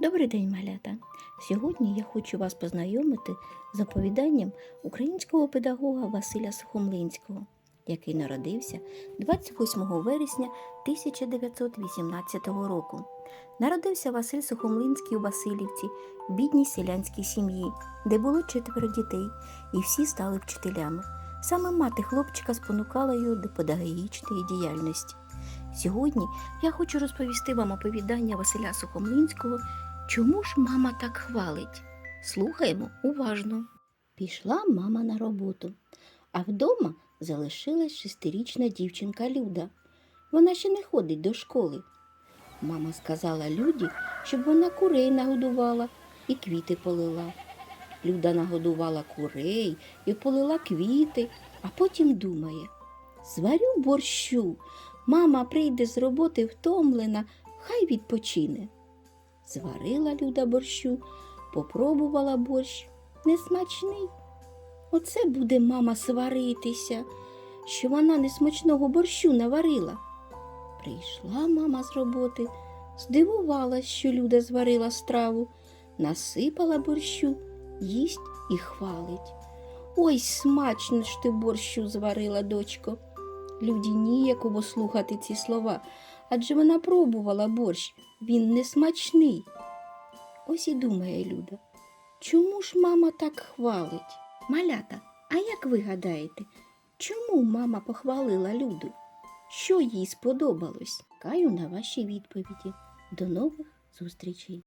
Добрий день, малята! Сьогодні я хочу вас познайомити з оповіданням українського педагога Василя Сухомлинського, який народився 28 вересня 1918 року. Народився Василь Сухомлинський у Васильівці, в бідній селянській сім'ї, де було четверо дітей, і всі стали вчителями. Саме мати хлопчика спонукала його до педагогічної діяльності. Сьогодні я хочу розповісти вам оповідання Василя Сухомлинського Чому ж мама так хвалить? Слухаємо уважно. Пішла мама на роботу, а вдома залишилась шестирічна дівчинка Люда. Вона ще не ходить до школи. Мама сказала Люді, щоб вона курей нагодувала і квіти полила. Люда нагодувала курей і полила квіти, а потім думає зварю борщу. Мама прийде з роботи втомлена, хай відпочине. Зварила Люда борщу, попробувала борщ. Несмачний. Оце буде мама сваритися, що вона несмачного борщу наварила. Прийшла мама з роботи, здивувалась, що Люда зварила страву, насипала борщу, їсть і хвалить. Ой, смачно ж ти борщу зварила, дочко. Люді ніяково слухати ці слова, адже вона пробувала борщ, він не смачний. Ось і думає Люда, чому ж мама так хвалить? Малята, а як ви гадаєте, чому мама похвалила Люду? Що їй сподобалось? Каю на ваші відповіді. До нових зустрічей!